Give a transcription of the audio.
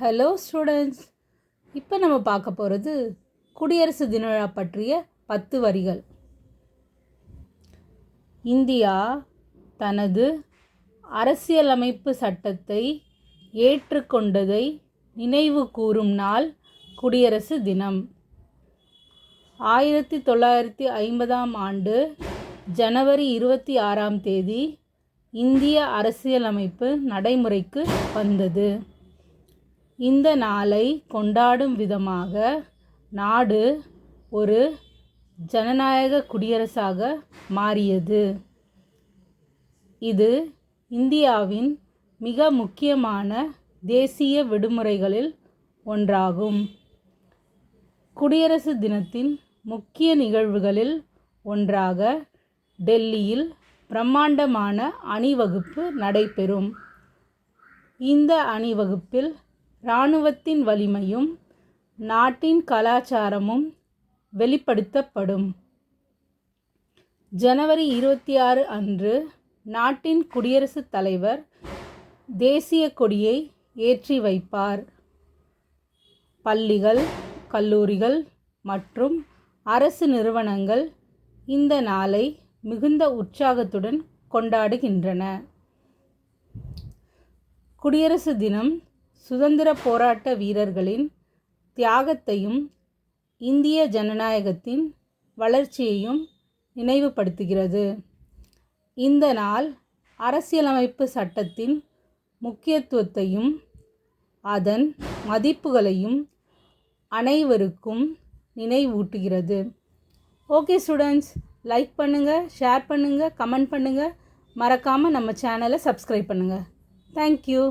Hello students இப்போ நம்ம பார்க்க போகிறது குடியரசு தின விழா பற்றிய பத்து வரிகள். இந்தியா தனது அரசியலமைப்பு சட்டத்தை ஏற்றுக்கொண்டதை நினைவு கூறும் நாள் குடியரசு தினம். ஆயிரத்தி தொள்ளாயிரத்தி ஐம்பதாம் ஆண்டு ஜனவரி இருபத்தி ஆறாம் தேதி இந்திய அரசியலமைப்பு நடைமுறைக்கு வந்தது. இந்த நாளை கொண்டாடும் விதமாக நாடு ஒரு ஜனநாயக குடியரசாக மாறியது. இது இந்தியாவின் மிக முக்கியமான தேசிய விடுமுறைகளில் ஒன்றாகும். குடியரசு தினத்தின் முக்கிய நிகழ்வுகளில் ஒன்றாக டெல்லியில் பிரம்மாண்டமான அணிவகுப்பு நடைபெறும். இந்த அணிவகுப்பில் இராணுவத்தின் வலிமையும் நாட்டின் கலாச்சாரமும் வெளிப்படுத்தப்படும். ஜனவரி இருபத்தி ஆறு அன்று நாட்டின் குடியரசுத் தலைவர் தேசிய கொடியை ஏற்றி வைப்பார். பள்ளிகள் கல்லூரிகள் மற்றும் அரசு நிறுவனங்கள் இந்த நாளை மிகுந்த உற்சாகத்துடன் கொண்டாடுகின்றன. குடியரசு தினம் சுதந்திர போராட்ட வீரர்களின் தியாகத்தையும் இந்திய ஜனநாயகத்தின் வளர்ச்சியையும் நினைவுபடுத்துகிறது. இந்த நாள் அரசியலமைப்பு சட்டத்தின் முக்கியத்துவத்தையும் அதன் மதிப்புகளையும் அனைவருக்கும் நினைவூட்டுகிறது. ஓகே ஸ்டூடெண்ட்ஸ் லைக் பண்ணுங்கள் ஷேர் பண்ணுங்கள் கமெண்ட் பண்ணுங்கள் மறக்காமல் நம்ம சேனலை சப்ஸ்கிரைப் பண்ணுங்கள் தேங்க்யூ.